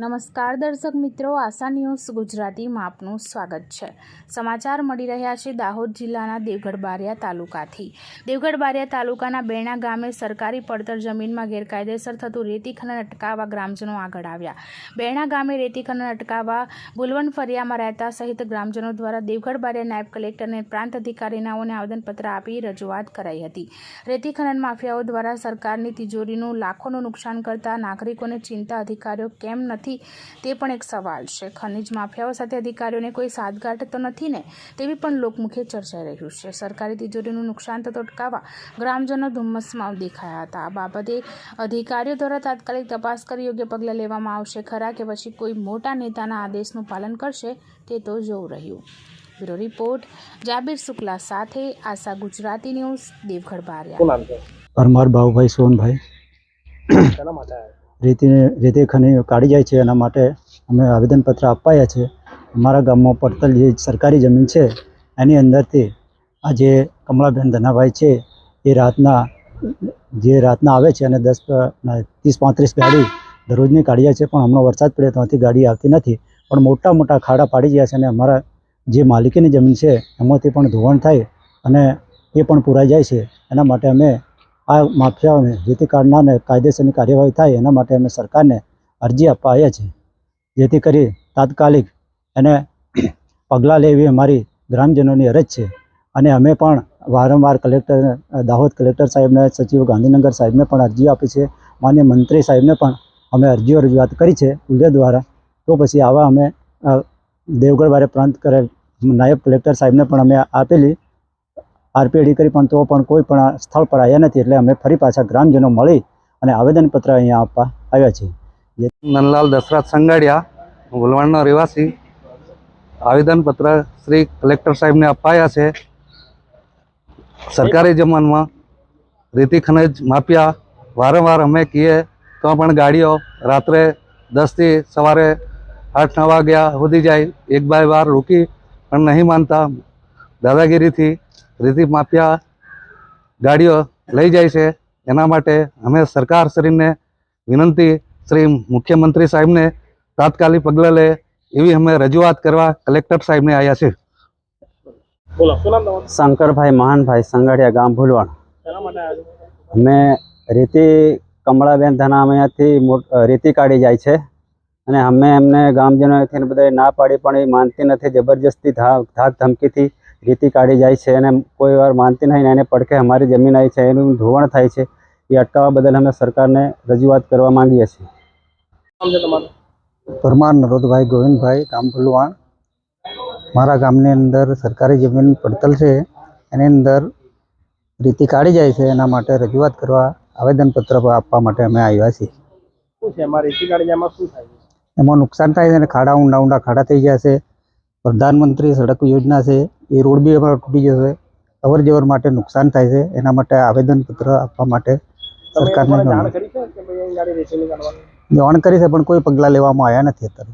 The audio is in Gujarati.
નમસ્કાર દર્શક મિત્રો, આશા ન્યૂઝ ગુજરાતીમાં આપનું સ્વાગત છે. સમાચાર મળી રહ્યા છે દાહોદ જિલ્લાના દેવગઢ બારિયા તાલુકાથી. દેવગઢ બારિયા તાલુકાના બેણા ગામે સરકારી પડતર જમીનમાં ગેરકાયદેસર થતું રેતી ખનન અટકાવવા ગ્રામજનો આગળ આવ્યા. બેણા ગામે રેતી ખનન અટકાવવા ગુલવન ફરિયામાં રહેતા સહિત ગ્રામજનો દ્વારા દેવગઢ બારિયા નાયબ કલેક્ટર અને પ્રાંત અધિકારીનાઓને આવેદનપત્ર આપી રજૂઆત કરાઈ હતી. રેતી ખનન માફિયાઓ દ્વારા સરકારની તિજોરીનું લાખોનું નુકસાન કરતા નાગરિકોને ચિંતા અધિકારીઓ કેમ નથી તે પણ એક સવાલ છે. ખનિજ માફિયાઓ સાથે અધિકારીઓને કોઈ સાદગાંઠ તો નથી ને? તેવી પણ લોકમુખે ચર્ચાઈ રહ્યું છે. સરકારી તિજોરીનું નુકસાન થતો અટકાવવા ગ્રામજનો ધુમ્મસમાં દેખાયા હતા. આ બાબતે અધિકારીઓ દ્વારા તાત્કાલિક તપાસ કરી યોગ્ય પગલાં લેવામાં આવશે. ખરા કે પછી કોઈ મોટા નેતાના આદેશનું પાલન કરશે તે તો જોવું રહ્યું. બ્યુરો રિપોર્ટ જાબીર શુક્લા સાથે આશા ગુજરાતી ન્યૂઝ દેવગઢ બારિયા. પરમાર બાબુભાઈ સોનભાઈ. રેતી રેતી ખની કાઢી જાય છે. એના માટે અમે આવેદનપત્ર અપાયા છે. અમારા ગામમાં પડતલ જે સરકારી જમીન છે, એની અંદરથી આ જે કમળાબેન ધનાભાઈ છે, એ રાતના, જે રાતના આવે છે અને દસ ત્રીસ, પાંત્રીસ ગાડી દરરોજની કાઢી જાય છે. પણ હમણાં વરસાદ પડ્યો ત્યાંથી ગાડી આવતી નથી. પણ મોટા મોટા ખાડા પાડી ગયા છે અને અમારા જે માલિકીની જમીન છે, એમાંથી પણ ધોવાણ થાય અને એ પણ પુરાઈ જાય છે. એના માટે અમે આ માફિયાઓને જેથી કાઢનારને કાયદેસરની કાર્યવાહી થાય, એના માટે અમે સરકારને અરજી આપવા આવ્યા છીએ. જેથી કરી તાત્કાલિક એને પગલાં લેવી અમારી ગ્રામજનોની અરજ છે. અને અમે પણ વારંવાર કલેક્ટર, દાહોદ કલેક્ટર સાહેબને, સચિવ ગાંધીનગર સાહેબને પણ અરજી આપી છે. માન્ય મંત્રી સાહેબને પણ અમે અરજીઓ રજૂઆત કરી છે ઉલ્લે દ્વારા. તો પછી આવા અમે દેવગઢ વારે પ્રાંત કરેલ નાયબ કલેક્ટર સાહેબને પણ અમે આપેલી આરપીએડી કરી પણ તો પણ કોઈ પણ સ્થળ પર આવ્યા નથી. એટલે અમે ફરી પાછા ગ્રામજનો મળી અને આવેદનપત્ર અહીંયા આપવા આવ્યા છીએ. નંદલાલ દશરથ સંગાડિયા ગુલવાણનો રહેવાસી. આવેદનપત્ર શ્રી કલેક્ટર સાહેબને અપાયા છે. સરકારી જમાનમાં રેતી ખનજ માફિયા વારંવાર અમે કહીએ, તો પણ ગાડીઓ રાત્રે દસથી સવારે આઠ, નવ વાગ્યા સુધી જાય. એક બાય વાર રોકી પણ નહીં માનતા. દાદાગીરીથી રેતી માફિયા ગાડીઓ લઈ જાય છે. એના માટે અમે સરકારશ્રીને વિનંતી શ્રી મુખ્યમંત્રી સાહેબને તાત્કાલિક પગલાં લે એવી અમે રજૂઆત કરવા કલેક્ટર સાહેબને આવ્યા છે શંકરભાઈ મહાનભાઈ સંગાડિયા ગામ ભૂલવાણ? અમે રેતી કમળાબેન ધનામયાથી મોટ રેતી કાઢી જાય છે અને અમે એમને ગામજનોથી બધા ના પાડી પણ એ માનતી નથી જબરજસ્તી ધાક ધાક ધમકીથી રેતી કાઢી જાય છે અને કોઈ વાર માનતી નહીં એને પડખે અમારી જમીન આવી છે એનું ધોવાણ થાય છે. એ અટકાવવા બદલ અમે સરકારને રજૂઆત કરવા માંગીએ છીએ. નામ પરમાર નરોદભાઈ ગોવિંદભાઈ ગામ ભુલવાણ મારા ગામની અંદર સરકારી જમીન પડતલ છે એની અંદર રીતિ કાઢી જાય છે એના માટે રજૂઆત કરવા આવેદનપત્ર આપવા માટે અમે આવ્યા છીએ. શું છે? એમાં રેતી કાઢી એમાં શું થાય એમાં નુકસાન થાય છે અને ખાડા ઊંડા ઊંડા ખાડા થઈ જાય છે. પ્રધાનમંત્રી સડક યોજના છે એ રોડ બી અમારો તૂટી જશે. અવર જવર માટે નુકસાન થાય છે. એના માટે આવેદનપત્ર આપવા માટે સરકારને જાણ કરી છે પણ કોઈ પગલાં લેવામાં આવ્યા નથી અત્યારે.